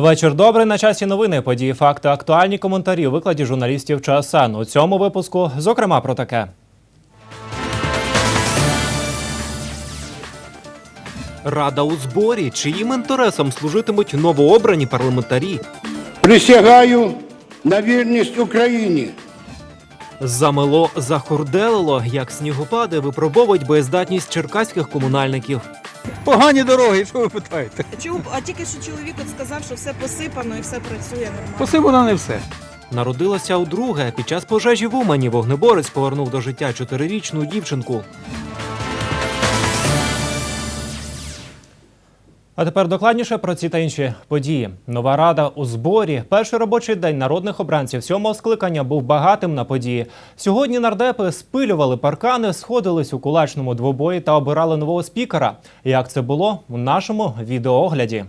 Вечір добрий на часі новини. Події, факти, актуальні коментарі у викладі журналістів ЧСН. У цьому випуску, зокрема, про таке. Рада у зборі. Чиїм інтересам служитимуть новообрані парламентарі? Присягаю на вірність Україні. Замело захурделило, як снігопади випробовують боєздатність черкаських комунальників. Погані дороги, що ви питаєте? Чому а тільки що чоловік от сказав, що все посипано і все працює нормально. Посипано не все. Народилася удруге. Під час пожежі в Умані вогнеборець повернув до життя чотирирічну дівчинку. А тепер докладніше про ці та інші події. Нова рада у зборі. Перший робочий день народних обранців сьомого скликання був багатим на події. Сьогодні нардепи спилювали паркани, сходились у кулачному двобої та обирали нового спікера. Як це було у нашому відеоогляді?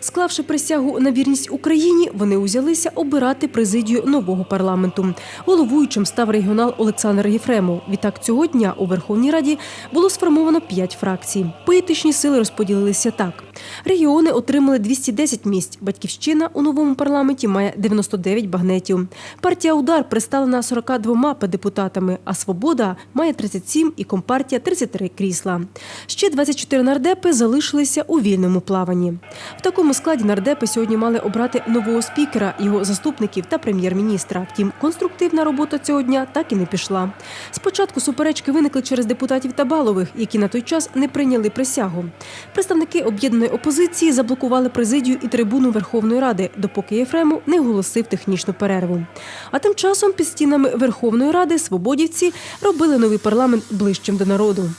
Склавши присягу на вірність Україні, вони узялися обирати президію нового парламенту. Головуючим став регіонал Олександр Єфремов. Відтак цього дня у Верховній Раді було сформовано п'ять фракцій. Політичні сили розподілилися так: регіони отримали 210 місць. Батьківщина у новому парламенті має 99 багнетів. Партія Удар представлена 42 депутатами, а Свобода має 37 і Компартія 33 крісла. Ще 24 нардепи залишилися у вільному плаванні. В такому складі нардепи сьогодні мали обрати нового спікера, його заступників та прем'єр-міністра. Втім, конструктивна робота цього дня так і не пішла. Спочатку суперечки виникли через депутатів Табалових, які на той час не прийняли присягу. Представники об'єднаної опозиції заблокували президію і трибуну Верховної Ради, допоки Єфремов не оголосив технічну перерву. А тим часом під стінами Верховної Ради свободівці робили новий парламент ближчим до народу.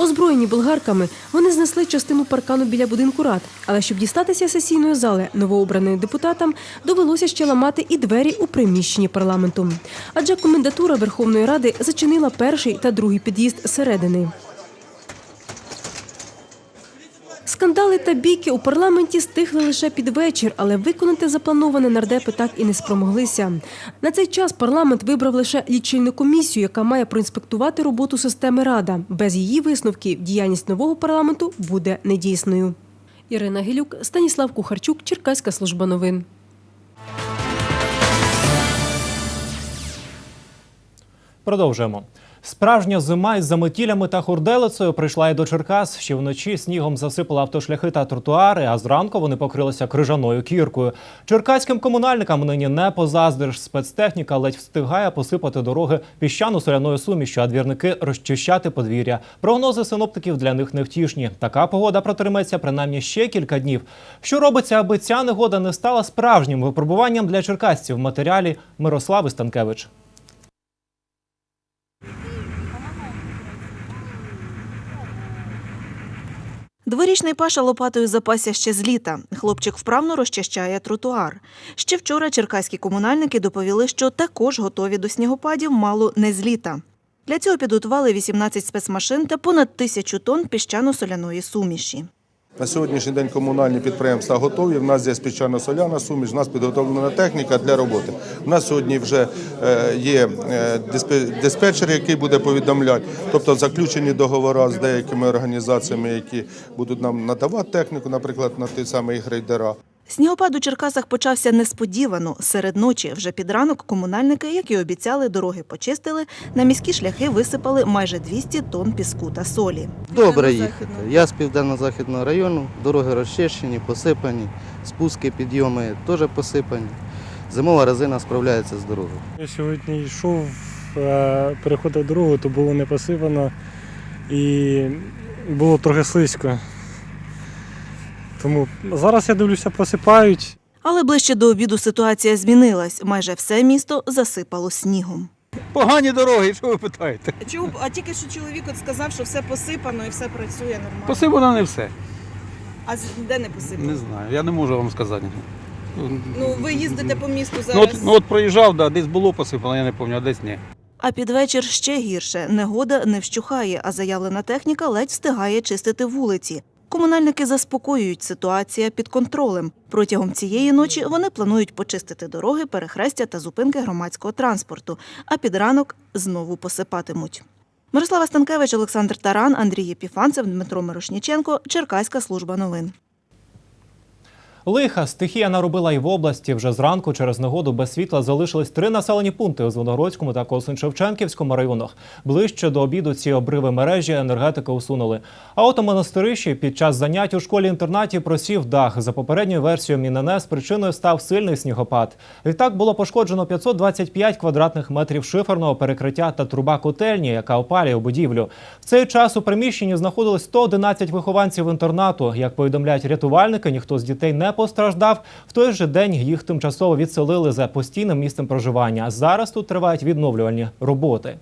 Озброєні болгарками, вони знесли частину паркану біля будинку рад. Але щоб дістатися сесійної зали новообраним депутатам, довелося ще ламати і двері у приміщенні парламенту. Адже комендатура Верховної Ради зачинила перший та другий під'їзд зсередини. Скандали та бійки у парламенті стихли лише під вечір, але виконати заплановане нардепи так і не спромоглися. На цей час парламент вибрав лише лічильну комісію, яка має проінспектувати роботу системи Рада. Без її висновків діяльність нового парламенту буде недійсною. Ірина Гелюк, Станіслав Кухарчук, Черкаська служба новин. Продовжуємо. Справжня зима із заметілями та хурделицею прийшла і до Черкас. Ще вночі снігом засипала автошляхи та тротуари, а зранку вони покрилися крижаною кіркою. Черкаським комунальникам нині не позаздриш. Спецтехніка ледь встигає посипати дороги піщано-соляною сумішю, а двірники розчищати подвір'я. Прогнози синоптиків для них невтішні. Така погода протримається принаймні ще кілька днів. Що робиться, аби ця негода не стала справжнім випробуванням для черкасців? В матеріалі Мирослави Станкевич. Дворічний Паша лопатою запася ще з літа. Хлопчик вправно розчищає тротуар. Ще вчора черкаські комунальники доповіли, що також готові до снігопадів мало не з літа. Для цього підготували 18 спецмашин та понад тисячу тонн піщано-соляної суміші. На сьогоднішній день комунальні підприємства готові. У нас є піщано-соляна суміш, в нас підготовлена техніка для роботи. У нас сьогодні вже е, є е, диспетчер, який буде повідомляти, тобто заключені договори з деякими організаціями, які будуть нам надавати техніку, наприклад, на той самий грейдера. Снігопад у Черкасах почався несподівано. Серед ночі вже під ранок комунальники, як і обіцяли, дороги почистили, на міські шляхи висипали майже 200 тонн піску та солі. Добре їхати. Я з південно-західного району, дороги розчищені, посипані, спуски, підйоми теж посипані. Зимова резина справляється з дорогою. Я сьогодні йшов, е, переходив дорогу, то було не посипано і було трохи слизько. Тому зараз я дивлюся, посипають. Але ближче до обіду ситуація змінилась. Майже все місто засипало снігом. Погані дороги, що ви питаєте? Чув, а тільки що чоловік от сказав, що все посипано і все працює нормально. Посипано не все. А де не посипано? Не знаю, я не можу вам сказати. Ну ви їздите по місту зараз. Ну от, ну от проїжджав, да, десь було посипано, я не пам'ятаю, а десь ні. А під вечір ще гірше. Негода не вщухає, а заявлена техніка ледь встигає чистити вулиці. Комунальники заспокоюють, ситуація під контролем. Протягом цієї ночі вони планують почистити дороги, перехрестя та зупинки громадського транспорту, а під ранок знову посипатимуть. Мирослава Станкевич, Олександр Таран, Андрій Єпіфанцев, Дмитро Мирошніченко, Черкаська служба новин. Лиха стихія наробила і в області. Вже зранку через негоду без світла залишились три населені пункти у Звенигородському та Косин-Шевченківському районах. Ближче до обіду ці обриви мережі енергетики усунули. А от у монастирищі під час занять у школі-інтернаті просів дах. За попередньою версією МінНС причиною став сильний снігопад. Відтак було пошкоджено 525 квадратних метрів шиферного перекриття та труба котельні, яка опалює будівлю. В цей час у приміщенні знаходилось 111 вихованців інтернату. Як повідомляють рятувальники, ніхто з дітей не постраждав. В той же день їх тимчасово відселили за постійним місцем проживання. Зараз тут тривають відновлювальні роботи.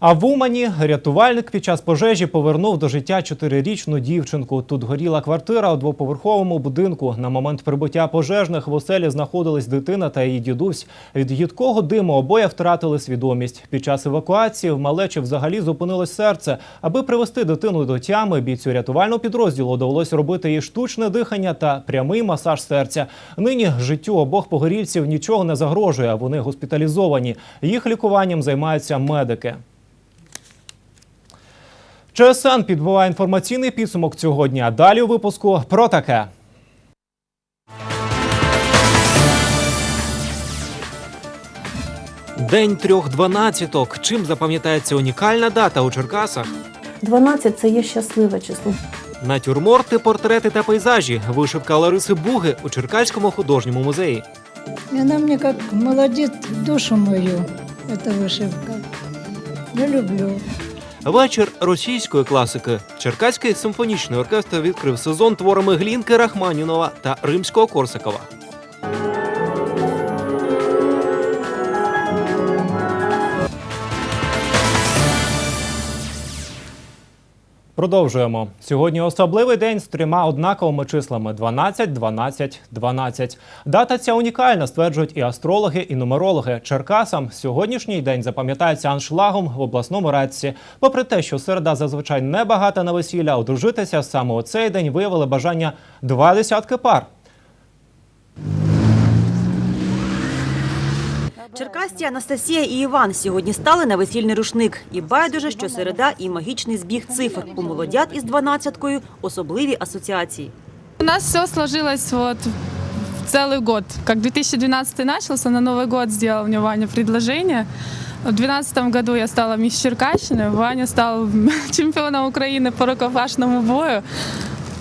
А в Умані рятувальник під час пожежі повернув до життя чотирирічну дівчинку. Тут горіла квартира у двоповерховому будинку. На момент прибуття пожежних в оселі знаходились дитина та її дідусь. Від їдкого диму обоє втратили свідомість. Під час евакуації в малечі взагалі зупинилось серце. Аби привести дитину до тями, бійцю рятувального підрозділу довелось робити їй штучне дихання та прямий масаж серця. Нині життю обох погорільців нічого не загрожує. Вони госпіталізовані. Їх лікуванням займаються медики. ЧСН підбиває інформаційний підсумок цього дня. Далі у випуску про таке. День трьох дванадцяток. Чим запам'ятається унікальна дата у Черкасах? 12 – це є щасливе число. Натюрморти, портрети та пейзажі. Вишивка Лариси Буги у Черкаському художньому музеї. И Она мне как молодит душу мою, эта вышивка. Я люблю. Вечір російської класики. Черкаський симфонічний оркестр відкрив сезон творами Глінки Рахманінова та Римського Корсакова. Продовжуємо. Сьогодні особливий день з трьома однаковими числами 12, 12, 12. Дата ця унікальна, стверджують і астрологи, і нумерологи. Черкасам сьогоднішній день запам'ятається аншлагом в обласному радці. Попри те, що середа зазвичай небагата на весілля, одружитися саме у цей день виявили бажання два десятки пар. Черкасті Анастасія і Іван сьогодні стали на весільний рушник. І байдуже, що середа і магічний збіг цифр. У молодят із дванадцяткою особливі асоціації. У нас все сложилось вот в целый год. Как 2012 начался, на Новый год сделал мне Ваня предложение. В 2012 году я стала мисс Черкащины, Ваня стал чемпионом Украины по рукопашному бою.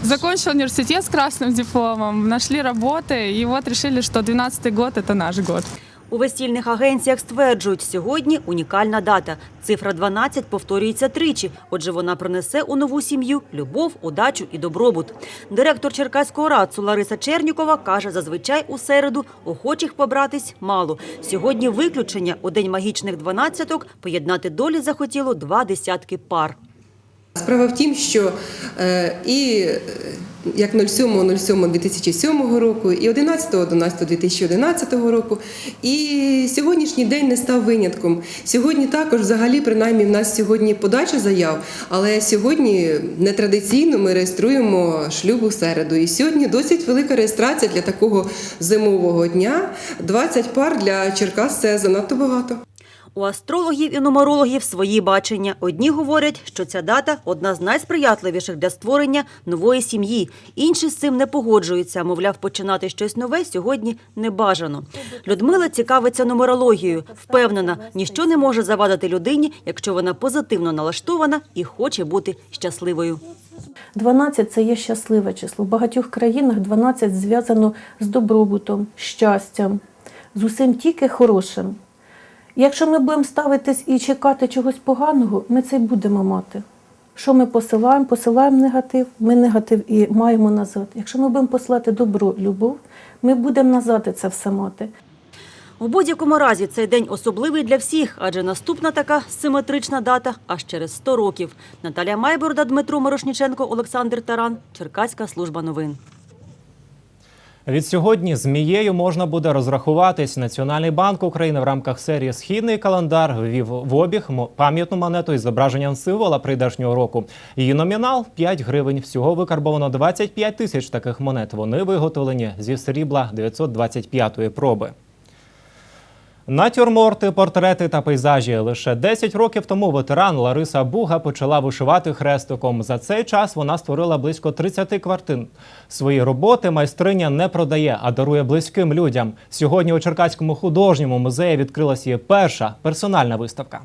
Закончил университет с красным дипломом, нашли работы, и вот решили, что 12 год – это наш год. У весільних агенціях стверджують, сьогодні унікальна дата. Цифра 12 повторюється тричі, отже вона принесе у нову сім'ю любов, удачу і добробут. Директор Черкаського радцу Лариса Чернікова каже, зазвичай у середу охочих побратись мало. Сьогодні виключення у день магічних дванадцяток поєднати долі захотіло два десятки пар. Справа в тім, що е, і як 07.07.2007 року, і 11.11.2011 року, і сьогоднішній день не став винятком. Сьогодні також, взагалі, принаймні, в нас сьогодні подача заяв, але сьогодні нетрадиційно ми реєструємо шлюб у середу. І сьогодні досить велика реєстрація для такого зимового дня. 20 пар для Черкас це занадто багато. У астрологів і нумерологів свої бачення. Одні говорять, що ця дата одна з найсприятливіших для створення нової сім'ї. Інші з цим не погоджуються. Мовляв, починати щось нове сьогодні не бажано. Людмила цікавиться нумерологією. Впевнена, ніщо не може завадити людині, якщо вона позитивно налаштована і хоче бути щасливою. 12 – це є щасливе число. В багатьох країнах 12 зв'язано з добробутом, щастям, з усім тільки хорошим. Якщо ми будемо ставитись і чекати чогось поганого, ми це й будемо мати. Що ми посилаємо? Посилаємо негатив, ми негатив і маємо назад. Якщо ми будемо посилати добро, любов, ми будемо назад це все мати. У будь-якому разі цей день особливий для всіх, адже наступна така симетрична дата аж через 100 років. Наталя Майборда, Дмитро Мирошніченко, Олександр Таран, Черкаська служба новин. Від сьогодні змією можна буде розрахуватись. Національний банк України в рамках серії Східний календар ввів в обіг пам'ятну монету із зображенням символа прийдешнього року. Її номінал 5 гривень. Всього викарбовано 25 тисяч таких монет. Вони виготовлені зі срібла 925-ї проби. Натюрморти, портрети та пейзажі. Лише 10 років тому ветеран Лариса Буга почала вишивати хрестиком. За цей час вона створила близько 30 квартин. Свої роботи майстриня не продає, а дарує близьким людям. Сьогодні у Черкаському художньому музеї відкрилася її перша персональна виставка.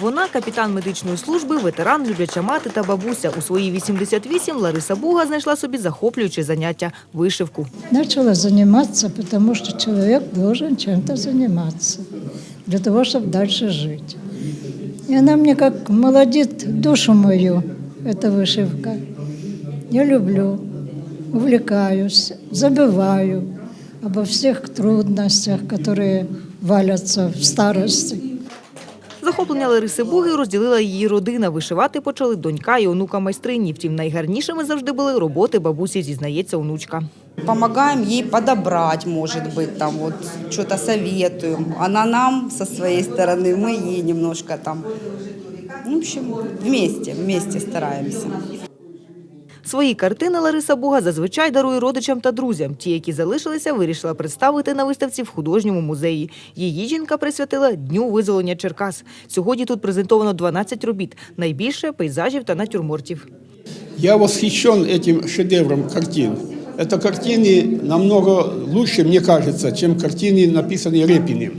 Вона капітан медичної служби, ветеран, любляча мати та бабуся. У свої 88 Лариса Буга знайшла собі захоплююче заняття – вишивку. Начала заниматься, потому что человек должен чем-то заниматься для того, чтобы дальше жить. И она мне как молодит душу мою, эта вышивка. Я люблю, увлекаюсь, забываю обо всех трудностях, которые валятся в старости. Захоплення Лариси Буги розділила її родина. Вишивати почали донька і онука майстрині. Втім, найгарнішими завжди були роботи бабусі, зізнається онучка. Помогаем ей подобрать, может быть, там вот что-то советуем. Она нам со своей стороны, мы ей немножко там. Ну, в общем, вместе, вместе стараемся. Свої картини Лариса Буга зазвичай дарує родичам та друзям. Ті, які залишилися, вирішила представити на виставці в художньому музеї. Її жінка присвятила Дню визволення Черкас. Сьогодні тут презентовано 12 робіт, найбільше пейзажів та натюрмортів. Я восхищен этим шедевром картин. Это картины намного лучше, мне кажется, чем картины, написанные Репиным.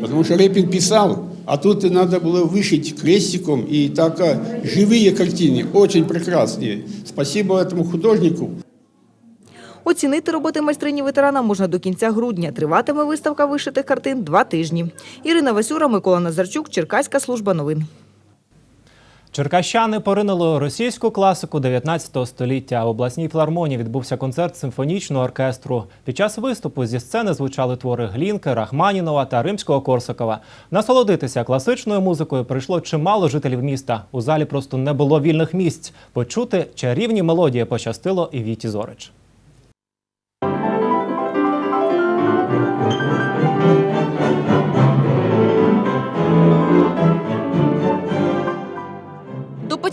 Потому что Репин писал, а тут и надо было вышить крестиком, и так а, живые картины, очень прекрасные. Спасибо этому художнику. Оцінити роботи майстрині ветерана можна до кінця грудня. Триватиме виставка вишитих картин два тижні. Ірина Васюра, Микола Назарчук, Черкаська служба новин. Черкащани поринули російську класику 19 століття. У обласній філармонії відбувся концерт симфонічного оркестру. Під час виступу зі сцени звучали твори Глінки, Рахманінова та Римського Корсакова. Насолодитися класичною музикою прийшло чимало жителів міста. У залі просто не було вільних місць. Почути чарівні мелодії пощастило і Віті Зорич.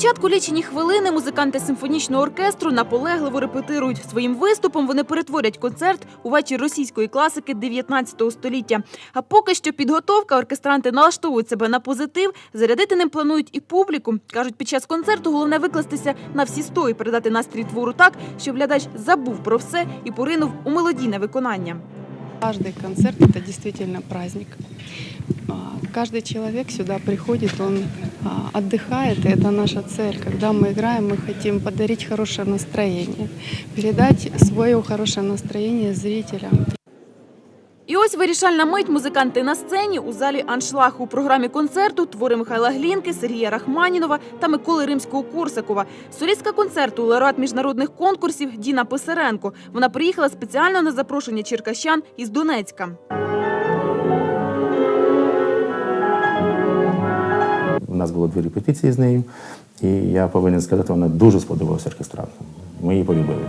початку лічені хвилини музиканти симфонічного оркестру наполегливо репетирують. Своїм виступом вони перетворять концерт у вечір російської класики 19 століття. А поки що підготовка оркестранти налаштовують себе на позитив, зарядити ним планують і публіку. Кажуть, під час концерту головне викластися на всі сто і передати настрій твору так, щоб глядач забув про все і поринув у мелодійне виконання. Каждый концерт – это действительно праздник. А, Каждый человек сюда приходит, он а, отдыхает, и это наша цель. Когда мы играем, мы хотим подарить хорошее настроение, передать свое хорошее настроение зрителям. І ось вирішальна мить музиканти на сцені у залі аншлаг у програмі концерту твори Михайла Глінки, Сергія Рахманінова та Миколи Римського Корсакова. Солістка концерту лауреат міжнародних конкурсів Діна Писаренко. Вона приїхала спеціально на запрошення черкащан із Донецька. Нас було дві репетиції з нею, і я повинен сказати, вона дуже сподобалася оркестрантам. Ми її полюбили.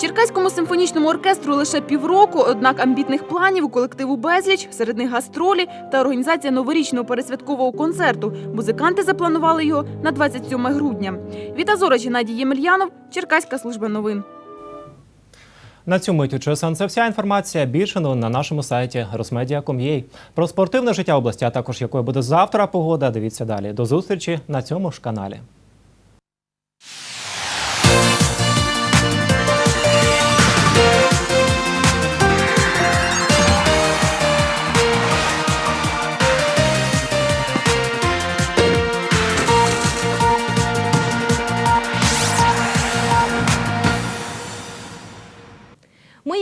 Черкаському симфонічному оркестру лише півроку, однак амбітних планів у колективу безліч, серед них гастролі та організація новорічного пересвяткового концерту. Музиканти запланували його на 27 грудня. Віта Зорич, Геннадій Ємельянов, Черкаська служба новин. На цю мить ЧСН це вся інформація. Більше новин на нашому сайті rosmedia.com.ua. Про спортивне життя області, а також якою буде завтра погода. Дивіться далі. До зустрічі на цьому ж каналі.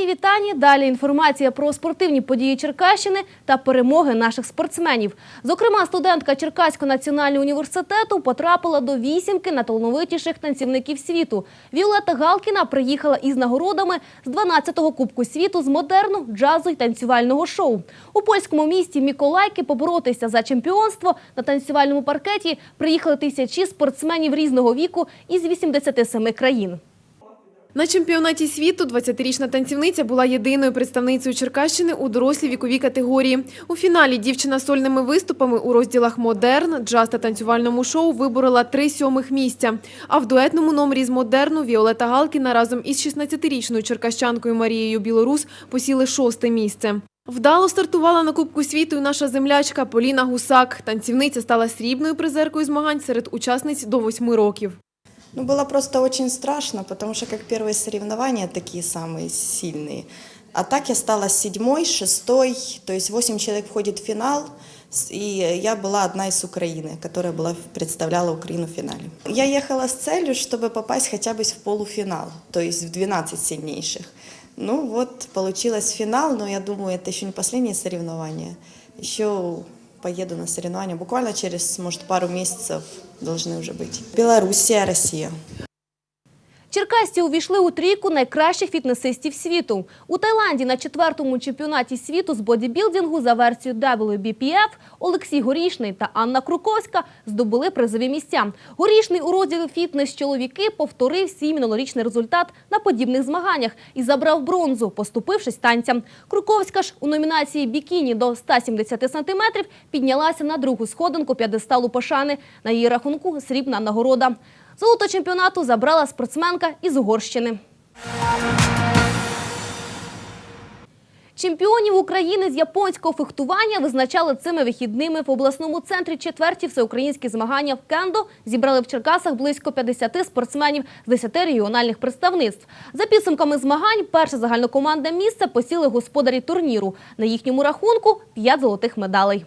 Вітання. Далі інформація про спортивні події Черкащини та перемоги наших спортсменів. Зокрема, студентка Черкаського національного університету потрапила до вісімки найталановитіших танцівників світу. Віолетта Галкіна приїхала із нагородами з 12-го Кубку світу з модерну, джазу й танцювального шоу. У польському місті Міколайки поборотися за чемпіонство на танцювальному паркеті приїхали тисячі спортсменів різного віку із 87 країн. На чемпіонаті світу 20-річна танцівниця була єдиною представницею Черкащини у дорослій віковій категорії. У фіналі дівчина сольними виступами у розділах модерн, джаз та танцювальному шоу виборола три сьомих місця. А в дуетному номері з модерну Віолета Галкіна разом із 16-річною черкащанкою Марією Білорус посіли шосте місце. Вдало стартувала на Кубку світу і наша землячка Поліна Гусак. Танцівниця стала срібною призеркою змагань серед учасниць до восьми років. Ну, было просто очень страшно, потому что как первые соревнования такие самые сильные. А так я стала седьмой, шестой, то есть восемь человек входит в финал, с- и я была одна из Украины, которая была, представляла Украину в финале. Я ехала с целью, чтобы попасть хотя бы в полуфинал, то есть в 12 сильнейших. Ну вот, получилось финал, но я думаю, это еще не последние соревнования. Еще поеду на соревнования. Буквально через, может, пару месяцев должны уже быть. Белоруссия, Россия. Черкасці увійшли у трійку найкращих фітнесистів світу. У Таїланді на четвертому чемпіонаті світу з бодібілдингу за версією WBPF Олексій Горішний та Анна Круковська здобули призові місця. Горішний у розділі фітнес-чоловіки повторив свій минулорічний результат на подібних змаганнях і забрав бронзу, поступившись танцям. Круковська ж у номінації бікіні до 170 сантиметрів піднялася на другу сходинку п'єдесталу пошани. На її рахунку срібна нагорода. Золото чемпіонату забрала спортсменка із Угорщини. Чемпіонів України з японського фехтування визначали цими вихідними в обласному центрі четверті всеукраїнські змагання в кендо зібрали в Черкасах близько 50 спортсменів з 10 регіональних представництв. За підсумками змагань, перше загальнокомандне місце посіли господарі турніру. На їхньому рахунку 5 золотих медалей.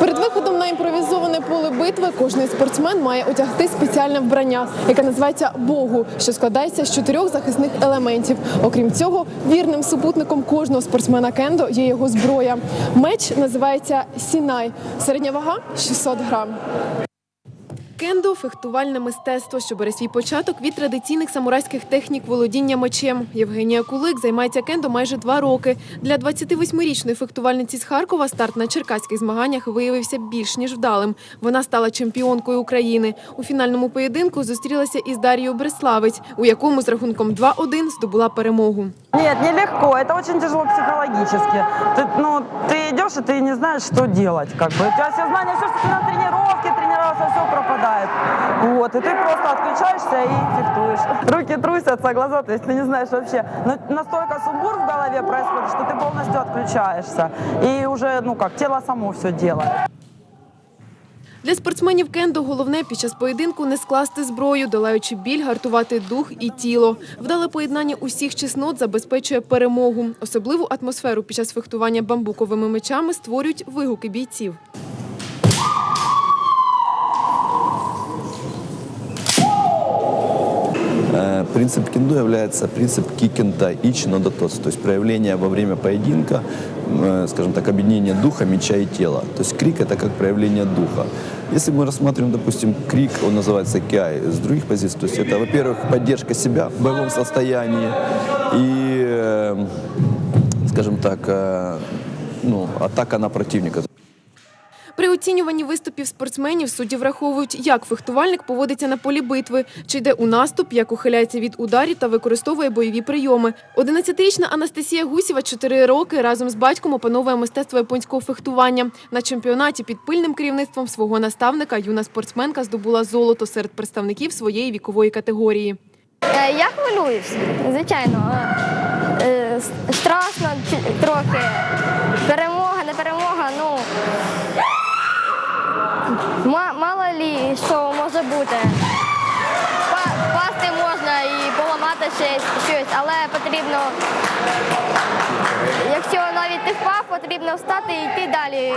Перед виходом на імпровізоване поле битви кожний спортсмен має одягти спеціальне вбрання, яке називається богу, що складається з чотирьох захисних елементів. Окрім цього, вірним супутником кожного спортсмена кендо є його зброя. Меч називається сінай. Середня вага 600 грам. Кендо фехтувальне мистецтво, що бере свій початок від традиційних самурайських технік володіння мечем. Євгенія Кулик займається кендо майже два роки. Для 28-річної фехтувальниці з Харкова старт на черкаських змаганнях виявився більш ніж вдалим. Вона стала чемпіонкою України. У фінальному поєдинку зустрілася із Дарією Бреславець, у якому з рахунком 2-1 здобула перемогу. Нет, нелегко. Это очень тяжело психологически. Ты, ну, ты идешь, и ты не знаешь, что делать. Как бы. У тебя все знания, все, что ты на тренировке тренировался, все пропадает. Вот, и ты просто отключаешься и фехтуешь. Руки трусятся, глаза, то есть ты не знаешь вообще. Но настолько сумбур в голове происходит, что ты полностью отключаешься. И уже, ну как, тело само все делает. Для спортсменів кендо головне під час поєдинку не скласти зброю, долаючи біль, гартувати дух і тіло. Вдале поєднання усіх чеснот забезпечує перемогу. Особливу атмосферу під час фехтування бамбуковими мечами створюють вигуки бійців. Принцип кендо является принцип кикента ич нодотос, то есть проявление во время поединка, э, скажем так, объединение духа, меча и тела. То есть крик это как проявление духа. Если мы рассматриваем, допустим, крик, он называется киай, с других позиций, то есть это, во-первых, поддержка себя в боевом состоянии и, э, скажем так, э, ну, атака на противника. При оцінюванні виступів спортсменів судді враховують, як фехтувальник поводиться на полі битви, чи йде у наступ, як ухиляється від ударів та використовує бойові прийоми. 11-річна Анастасія Гусєва 4 роки разом з батьком опановує мистецтво японського фехтування. На чемпіонаті під пильним керівництвом свого наставника юна спортсменка здобула золото серед представників своєї вікової категорії. Е, Я хвилююсь, звичайно. Е, Страшно трохи. Перемога, ма- Мало лі, що може бути. Па- Впасти можна і поламати щось, але потрібно, якщо навіть ти впав, потрібно встати і йти далі.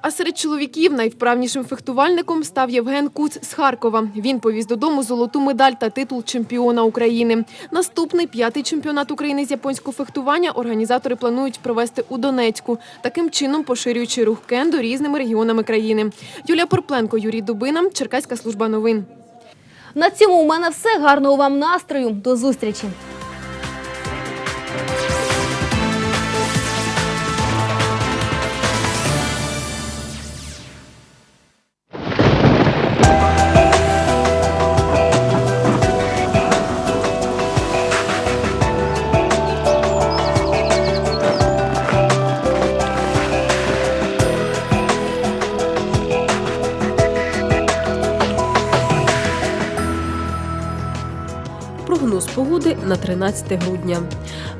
А серед чоловіків найвправнішим фехтувальником став Євген Куц з Харкова. Він повіз додому золоту медаль та титул чемпіона України. Наступний п'ятий чемпіонат України з японського фехтування організатори планують провести у Донецьку, таким чином поширюючи рух кендо різними регіонами країни. Юлія Порпленко, Юрій Дубина, Черкаська служба новин. На цьому у мене все. Гарного вам настрою. До зустрічі. Бути на 13 грудня.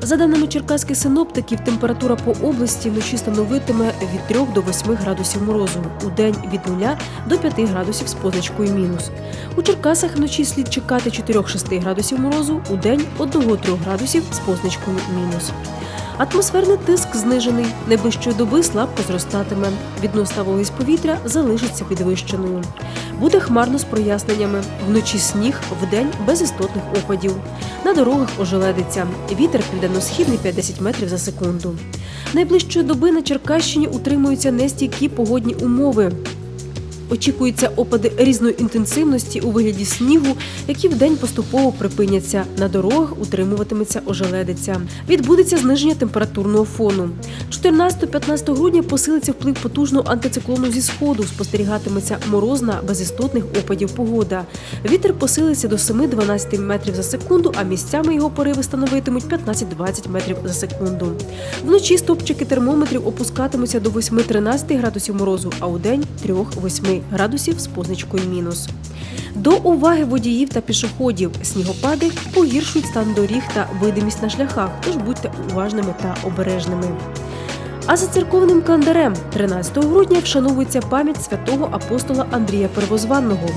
За даними черкаських синоптиків, температура по області вночі становитиме від 3 до 8 градусів морозу, у день від 0 до 5 градусів з позначкою мінус. У Черкасах вночі слід чекати 4-6 градусів морозу, у день 1-3 градусів з позначкою мінус. Атмосферний тиск знижений. Найближчої доби слабко зростатиме. Відносна вологість повітря залишиться підвищеною. Буде хмарно з проясненнями. Вночі сніг, вдень без істотних опадів. На дорогах ожеледиться. Вітер південно-східний 50 метрів за секунду. Найближчої доби на Черкащині утримуються нестійкі погодні умови. Очікуються опади різної інтенсивності у вигляді снігу, які вдень поступово припиняться. На дорогах утримуватиметься ожеледиця. Відбудеться зниження температурного фону. 14-15 грудня посилиться вплив потужного антициклону зі сходу. Спостерігатиметься морозна без істотних опадів погода. Вітер посилиться до 7-12 метрів за секунду, а місцями його пориви становитимуть 15-20 метрів за секунду. Вночі стопчики термометрів опускатимуться до 8-13 градусів морозу, а у день 3-8 градусів з позначкою мінус. До уваги водіїв та пішоходів снігопади погіршують стан доріг та видимість на шляхах, тож будьте уважними та обережними. А за церковним календарем 13 грудня вшановується пам'ять святого апостола Андрія Первозванного.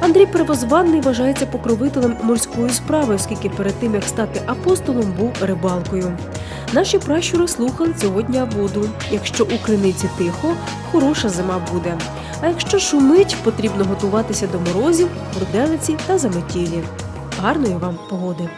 Андрій Первозванний вважається покровителем морської справи, оскільки перед тим як стати апостолом був рибалкою. Наші пращури слухали цього дня воду. Якщо у криниці тихо, хороша зима буде. А якщо шумить, потрібно готуватися до морозів, бурделиці та заметілі. Гарної вам погоди!